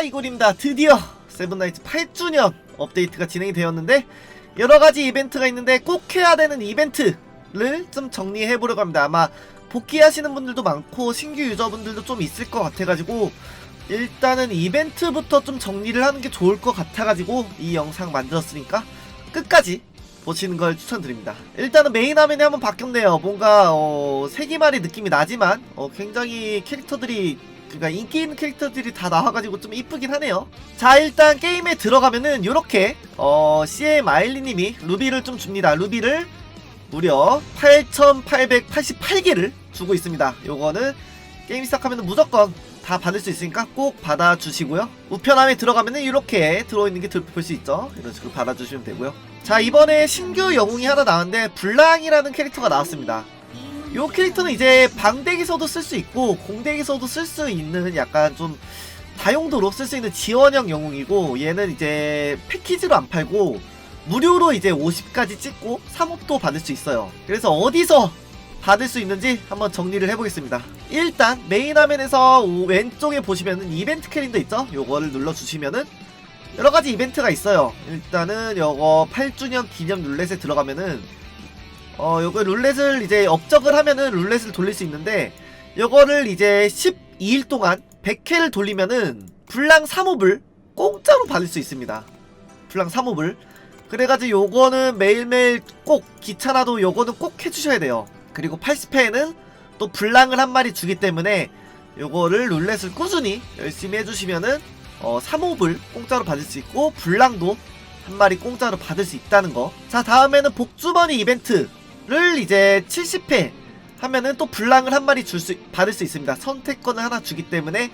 이골입니다. 드디어 세븐나이츠 8주년 업데이트가 진행이 되었는데 여러가지 이벤트가 있는데 꼭 해야 되는 이벤트를 좀 정리해 보려고 합니다. 아마 복귀하시는 분들도 많고 신규 유저분들도 좀 있을 것 같아가지고 일단은 이벤트부터 좀 정리를 하는 게 좋을 것 같아가지고 이 영상 만들었으니까 끝까지 보시는 걸 추천드립니다. 일단은 메인 화면이 한번 바뀌었네요. 뭔가 어, 세기말이 느낌이 나지만 어, 굉장히 캐릭터들이 그러니까 인기 있는 캐릭터들이 다 나와가지고 좀 이쁘긴 하네요. 자 일단 게임에 들어가면은 요렇게 어, CM 아일리님이 루비를 좀 줍니다. 루비를 무려 8,888개를 주고 있습니다. 요거는 게임 시작하면 무조건 다 받을 수 있으니까 꼭 받아주시고요. 우편함에 들어가면은 이렇게 들어있는 게 볼 수 있죠. 이런 식으로 받아주시면 되고요. 자 이번에 신규 영웅이 하나 나왔는데 블랑이라는 캐릭터가 나왔습니다. 요 캐릭터는 이제 방덱에서도 쓸 수 있고 공덱에서도 쓸 수 있는 약간 좀 다용도로 쓸 수 있는 지원형 영웅이고 얘는 이제 패키지로 안 팔고 무료로 이제 50까지 찍고 3업도 받을 수 있어요. 그래서 어디서 받을 수 있는지 한번 정리를 해보겠습니다. 일단 메인 화면에서 우- 왼쪽에 보시면은 이벤트 캘린더 있죠? 요거를 눌러주시면은 여러가지 이벤트가 있어요. 일단은 요거 8주년 기념 룰렛에 들어가면은 어 요거 룰렛을 이제 업적을 하면은 룰렛을 돌릴 수 있는데 요거를 이제 12일 동안 100회를 돌리면은 불랑 3홉을 공짜로 받을 수 있습니다. 불랑 3홉을 그래가지고 요거는 매일매일 꼭 귀찮아도 요거는 꼭 해주셔야 돼요. 그리고 80회에는 또 불랑을 한 마리 주기 때문에 요거를 룰렛을 꾸준히 열심히 해주시면은 어 3홉을 공짜로 받을 수 있고 불랑도 한 마리 공짜로 받을 수 있다는 거. 자 다음에는 복주머니 이벤트 를 이제 70회 하면은 또 불랑을 한 마리 줄 수 받을 수 있습니다. 선택권을 하나 주기 때문에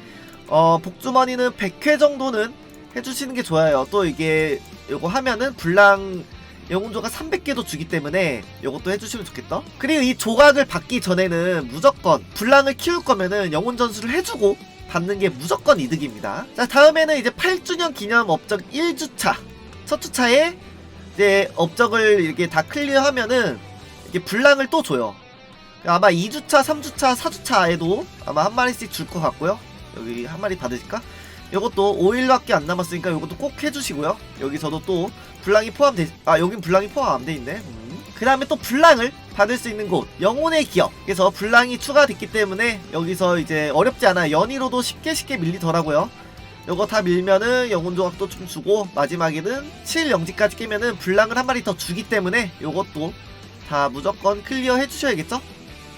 어 복주머니는 100회 정도는 해주시는 게 좋아요. 또 이게 요거 하면은 불랑 영웅조가 300개도 주기 때문에 요것도 해주시면 좋겠다. 그리고 이 조각을 받기 전에는 무조건 불랑을 키울 거면은 영웅 전수를 해주고 받는 게 무조건 이득입니다. 자 다음에는 이제 8주년 기념 업적 1주차 첫 주차에 이제 업적을 이렇게 다 클리어하면은 이게 불랑을 또 줘요. 아마 2주차, 3주차, 4주차에도 아마 한 마리씩 줄 것 같고요. 여기 한 마리 받으실까? 이것도 5일밖에 안 남았으니까 이것도 꼭 해주시고요. 여기서도 또 불랑이 포함돼 아 여긴 불랑이 포함 안 돼 있네. 음. 그 다음에 또 불랑을 받을 수 있는 곳 영혼의 기억. 그래서 불랑이 추가됐기 때문에 여기서 이제 어렵지 않아 연이로도 쉽게 쉽게 밀리더라고요. 요거 다 밀면은 영혼 조각도 좀 주고 마지막에는 7 영지까지 깨면은 불랑을 한 마리 더 주기 때문에 요것도 다 무조건 클리어 해주셔야겠죠?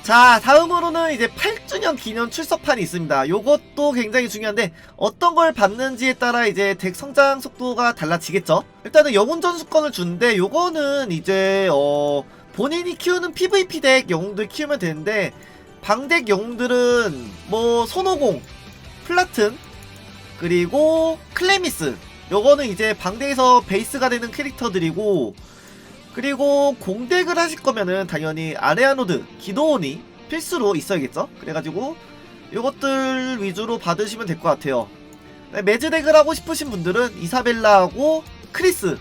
자 다음으로는 이제 8주년 기념 출석판이 있습니다. 요것도 굉장히 중요한데 어떤 걸 받는지에 따라 이제 덱 성장 속도가 달라지겠죠? 일단은 영웅 전수권을 주는데 요거는 이제 어 본인이 키우는 PVP 덱 영웅들 키우면 되는데 방덱 영웅들은 뭐 손오공 플라튼 그리고 클레미스. 요거는 이제 방덱에서 베이스가 되는 캐릭터들이고 그리고 공덱을 하실 거면은 당연히 아레아 노드, 기도온이 필수로 있어야겠죠? 그래가지고 요것들 위주로 받으시면 될 것 같아요. 네, 매즈덱을 하고 싶으신 분들은 이사벨라하고 크리스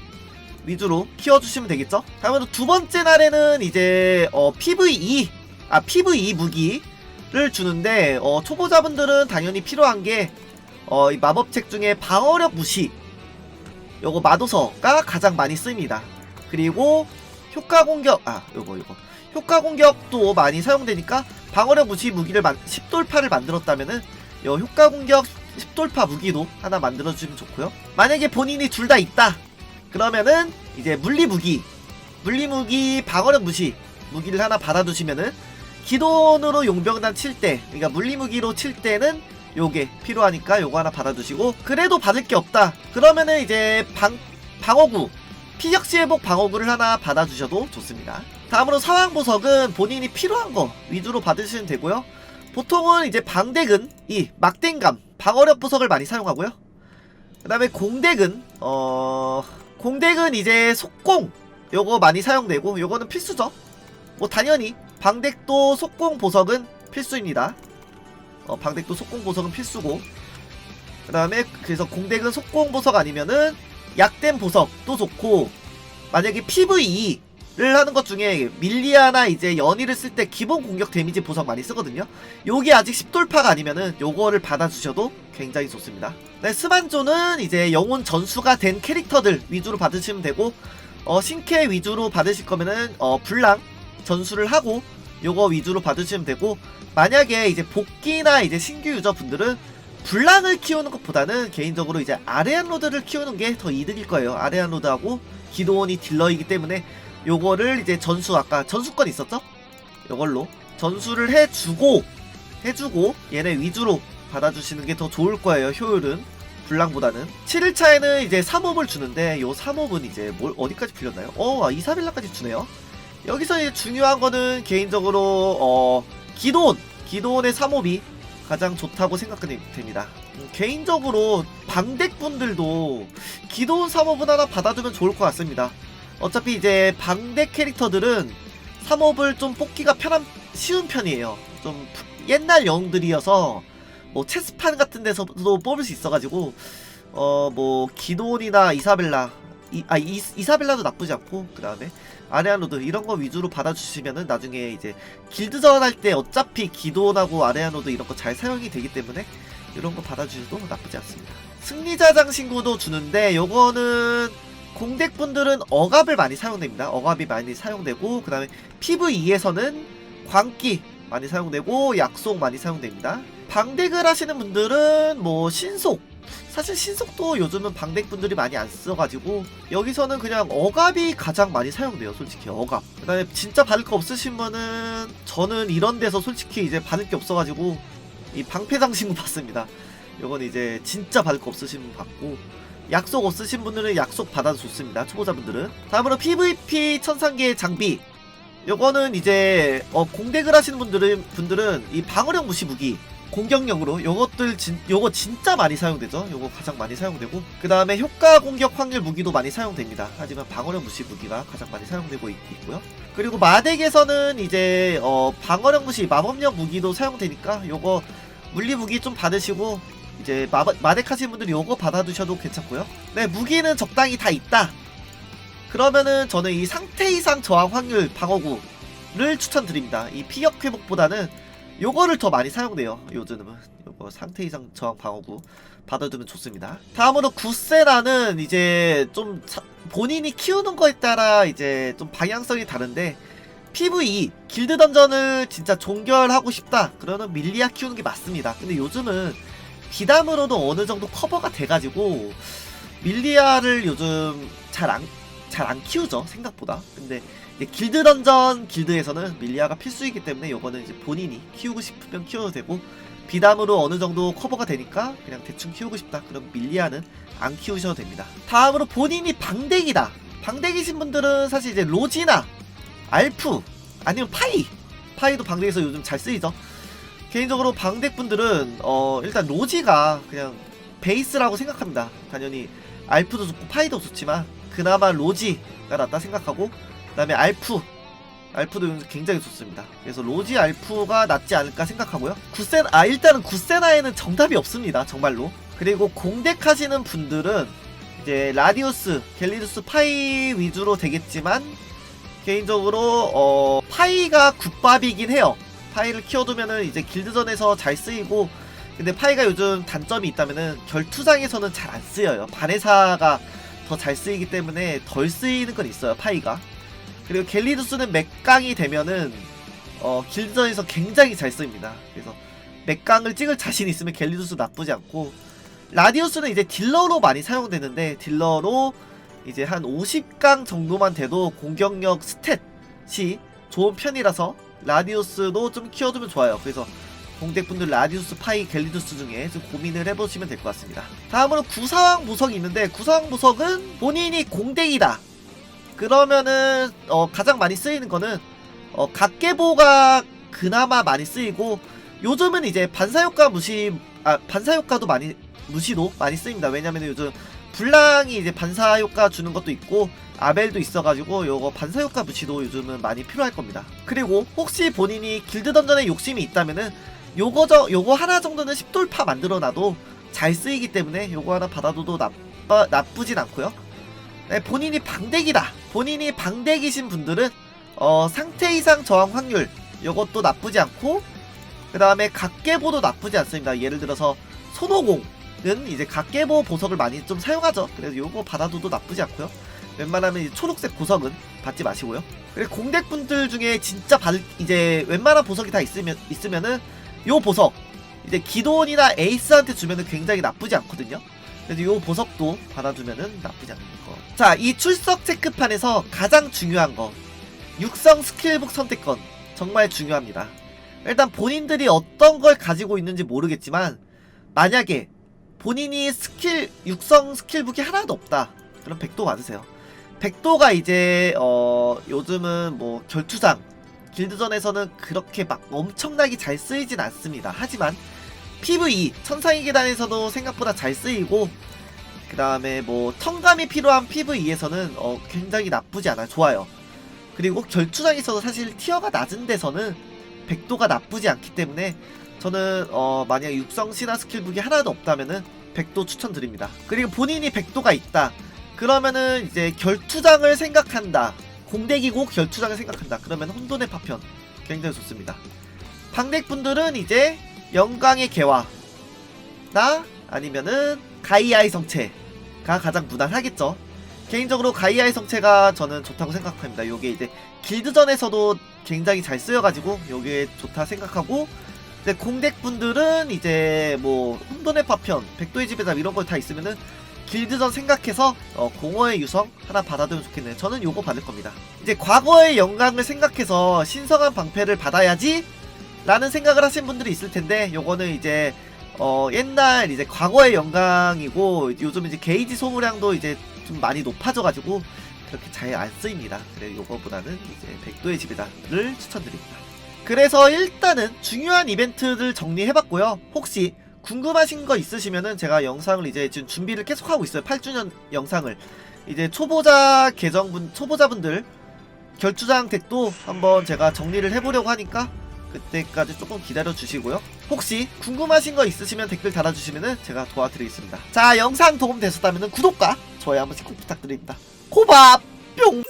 위주로 키워주시면 되겠죠? 다음으로 두 번째 날에는 이제 어, PVE, 아 PVE 무기를 주는데 어, 초보자분들은 당연히 필요한 게 어, 이 마법책 중에 방어력 무시 요거 마도서가 가장 많이 쓰입니다. 그리고 효과 공격 아 요거 요거 효과 공격도 많이 사용되니까 방어력 무시 무기를 만, 10돌파를 만들었다면은 요 효과 공격 10돌파 무기도 하나 만들어 주시면 좋고요. 만약에 본인이 둘 다 있다. 그러면은 이제 물리 무기 물리 무기 방어력 무시 무기를 하나 받아 두시면은 기돈으로 용병단 칠 때 그러니까 물리 무기로 칠 때는 요게 필요하니까 요거 하나 받아 두시고 그래도 받을 게 없다. 그러면은 이제 방 방어구 피격시 회복 방어구를 하나 받아주셔도 좋습니다. 다음으로 상황 보석은 본인이 필요한 거 위주로 받으시면 되고요. 보통은 이제 방덱은 이 막댕감 방어력 보석을 많이 사용하고요. 그 다음에 공덱은 어 공덱은 이제 속공 요거 많이 사용되고 요거는 필수죠. 뭐 당연히 방덱도 속공 보석은 필수입니다. 어 방덱도 속공 보석은 필수고 그 다음에 그래서 공덱은 속공 보석 아니면은 약된 보석도 좋고 만약에 PVE를 하는 것 중에 밀리아나 이제 연이를 쓸 때 기본 공격 데미지 보석 많이 쓰거든요. 요게 아직 10돌파가 아니면은 요거를 받아주셔도 굉장히 좋습니다. 네, 스만조는 이제 영혼 전수가 된 캐릭터들 위주로 받으시면 되고 어, 신캐 위주로 받으실 거면은 어, 불랑 전수를 하고 요거 위주로 받으시면 되고 만약에 이제 복귀나 이제 신규 유저분들은 불랑을 키우는 것보다는 개인적으로 이제 아레안 로드를 키우는 게 더 이득일 거예요. 아레안 로드하고 기도원이 딜러이기 때문에 요거를 이제 전수 아까 전수권 있었죠? 요걸로 전수를 해주고 해주고 얘네 위주로 받아주시는 게 더 좋을 거예요. 효율은 불랑보다는 7일차에는 이제 3홉을 주는데 요 3홉은 이제 뭘 어디까지 풀렸나요? 어 이사빌라까지 주네요. 여기서 중요한 거는 개인적으로 어 기도원 기도원의 3홉이 가장 좋다고 생각됩니다. 음, 개인적으로 방덱분들도 기도원 3홉은 하나 받아두면 좋을 것 같습니다. 어차피 이제 방덱 캐릭터들은 3홉을 좀 뽑기가 편한 쉬운 편이에요. 좀 옛날 영웅들이어서 뭐 체스판 같은 데서도 뽑을 수 있어가지고 어 뭐 기도원이나 이사벨라 이, 아 이, 이사벨라도 나쁘지 않고 그 다음에 아레아노드 이런 거 위주로 받아주시면은 나중에 이제 길드전 할 때 어차피 기도원하고 아레아노드 이런 거 잘 사용이 되기 때문에 이런 거 받아주셔도 나쁘지 않습니다. 승리자 장 신고도 주는데 요거는 공덱분들은 억압을 많이 사용됩니다. 억압이 많이 사용되고 그 다음에 PVE에서는 광기 많이 사용되고 약속 많이 사용됩니다. 방덱을 하시는 분들은 뭐 신속 사실 신속도 요즘은 방덱분들이 많이 안 써가지고 여기서는 그냥 억압이 가장 많이 사용돼요 솔직히 억압. 그 다음에 진짜 받을 거 없으신 분은 저는 이런 데서 솔직히 이제 받을 게 없어가지고 이 방패장 신고 받습니다. 요건 이제 진짜 받을 거 없으신 분 받고 약속 없으신 분들은 약속 받아도 좋습니다 초보자분들은. 다음으로 PVP 천상계 장비. 요거는 이제 어, 공덱을 하시는 분들은 분들은 이 방어력 무시 무기 공격력으로 요것들 진 요거 진짜 많이 사용되죠. 요거 가장 많이 사용되고 그 다음에 효과 공격 확률 무기도 많이 사용됩니다. 하지만 방어력 무시 무기가 가장 많이 사용되고 있, 고요 그리고 마덱에서는 이제 어 방어력 무시 마법력 무기도 사용되니까 요거 물리 무기 좀 받으시고 이제 마, 마덱 하시는 분들이 요거 받아두셔도 괜찮고요. 네 무기는 적당히 다 있다. 그러면은 저는 이 상태 이상 저항 확률 방어구를 추천드립니다. 이 피격 회복보다는 요거를 더 많이 사용돼요. 요즘은 요거 상태 이상 저항 방어구 받아두면 좋습니다. 다음으로 구세라는 이제 좀 사- 본인이 키우는 거에 따라 이제 좀 방향성이 다른데 PVE 길드 던전을 진짜 종결하고 싶다. 그러면 밀리아 키우는 게 맞습니다. 근데 요즘은 비담으로도 어느 정도 커버가 돼가지고 밀리아를 요즘 잘 안 잘안 키우죠 생각보다. 근데 길드 던전 길드에서는 밀리아가 필수이기 때문에 요거는 이제 본인이 키우고 싶으면 키워도 되고 비담으로 어느 정도 커버가 되니까 그냥 대충 키우고 싶다. 그럼 밀리아는 안 키우셔도 됩니다. 다음으로 본인이 방덱이다. 방덱이신 분들은 사실 이제 로지나 알프 아니면 파이. 파이도 방덱에서 요즘 잘 쓰이죠. 개인적으로 방덱 분들은 어 일단 로지가 그냥 베이스라고 생각합니다. 당연히 알프도 좋고 파이도 좋지만 그나마 로지가 낫다 생각하고 그 다음에 알프. 알프도 굉장히 좋습니다. 그래서 로지 알프가 낫지 않을까 생각하고요. 구센 아 일단은 구세나에는 정답이 없습니다. 정말로. 그리고 공덱 하시는 분들은 이제 라디우스 갤리두스 파이 위주로 되겠지만 개인적으로 어 파이가 국밥이긴 해요. 파이를 키워두면은 이제 길드전에서 잘 쓰이고 근데 파이가 요즘 단점이 있다면은 결투장에서는 잘 안 쓰여요. 바네사가 더 잘 쓰이기 때문에 덜 쓰이는 건 있어요 파이가 그리고 갤리두스는 맥강이 되면은 어 길드전에서 굉장히 잘 쓰입니다 그래서 맥강을 찍을 자신 있으면 갤리두스 나쁘지 않고 라디우스는 이제 딜러로 많이 사용되는데 딜러로 이제 한 50강 정도만 돼도 공격력 스탯이 좋은 편이라서 라디우스도 좀 키워두면 좋아요 그래서 공덱분들 라디우스, 파이, 갤리두스 중에 좀 고민을 해보시면 될 것 같습니다. 다음으로 구사왕 무석이 있는데 구사왕 무석은 본인이 공덱이다. 그러면은 어, 가장 많이 쓰이는 거는 어, 각계보가 그나마 많이 쓰이고 요즘은 이제 반사효과 무시 아 반사효과도 많이 무시도 많이 쓰입니다. 왜냐면 요즘 불랑이 이제 반사효과 주는 것도 있고 아벨도 있어가지고 요거 반사효과 무시도 요즘은 많이 필요할 겁니다. 그리고 혹시 본인이 길드 던전에 욕심이 있다면은 요거 저 요거 하나 정도는 10돌파 만들어놔도 잘 쓰이기 때문에 요거 하나 받아둬도 나빠 나쁘진 않고요. 네, 본인이 방덱이다 본인이 방대기신 분들은 어, 상태 이상 저항 확률 요것도 나쁘지 않고 그 다음에 각계보도 나쁘지 않습니다. 예를 들어서 손오공은 이제 각계보 보석을 많이 좀 사용하죠. 그래서 요거 받아둬도 나쁘지 않고요. 웬만하면 초록색 보석은 받지 마시고요. 그리고 공덱 분들 중에 진짜 받을 이제 웬만한 보석이 다 있으면 있으면은 요 보석 이제 기돈이나 에이스한테 주면은 굉장히 나쁘지 않거든요. 그래서 요 보석도 받아두면은 나쁘지 않는 거. 자, 이 출석 체크판에서 가장 중요한 거 육성 스킬북 선택권 정말 중요합니다. 일단 본인들이 어떤 걸 가지고 있는지 모르겠지만 만약에 본인이 스킬 육성 스킬북이 하나도 없다. 그럼 백도 맞으세요. 백도가 이제 어 요즘은 뭐 결투장 길드전에서는 그렇게 막 엄청나게 잘 쓰이진 않습니다. 하지만 PVE 천상의 계단에서도 생각보다 잘 쓰이고 그 다음에 뭐 턴감이 필요한 PVE에서는 어 굉장히 나쁘지 않아요. 좋아요. 그리고 결투장에서도 사실 티어가 낮은 데서는 백도가 나쁘지 않기 때문에 저는 어 만약 육성 신화 스킬북이 하나도 없다면은 백도 추천드립니다. 그리고 본인이 백도가 있다. 그러면은 이제 결투장을 생각한다. 공대기고 결투장을 생각한다. 그러면 혼돈의 파편 굉장히 좋습니다. 방덱분들은 이제 영광의 개화 나 아니면은 가이아의 성체가 가장 무난하겠죠. 개인적으로 가이아의 성체가 저는 좋다고 생각합니다. 요게 이제 길드전에서도 굉장히 잘 쓰여가지고 요게 좋다 생각하고 이제 공덱분들은 이제 뭐 혼돈의 파편, 백도의 지배자 이런 걸 다 있으면은 길드전 생각해서 어, 공허의 유성 하나 받아두면 좋겠네요. 저는 요거 받을 겁니다. 이제 과거의 영광을 생각해서 신성한 방패를 받아야지 라는 생각을 하신 분들이 있을 텐데 요거는 이제 어 옛날 이제 과거의 영광이고 요즘 이제 게이지 소모량도 이제 좀 많이 높아져 가지고 그렇게 잘 안 쓰입니다. 그래 요거보다는 이제 백도의 지배자를 추천드립니다. 그래서 일단은 중요한 이벤트를 정리해봤고요. 혹시 궁금하신 거 있으시면은 제가 영상을 이제 지금 준비를 계속하고 있어요. 8주년 영상을 이제 초보자 계정분 초보자분들 결투장 덱도 한번 제가 정리를 해보려고 하니까 그때까지 조금 기다려 주시고요. 혹시 궁금하신 거 있으시면 댓글 달아주시면은 제가 도와드리겠습니다. 자 영상 도움 되셨다면 구독과 좋아요 한 번씩 꼭 부탁드립니다. 고밥 뿅!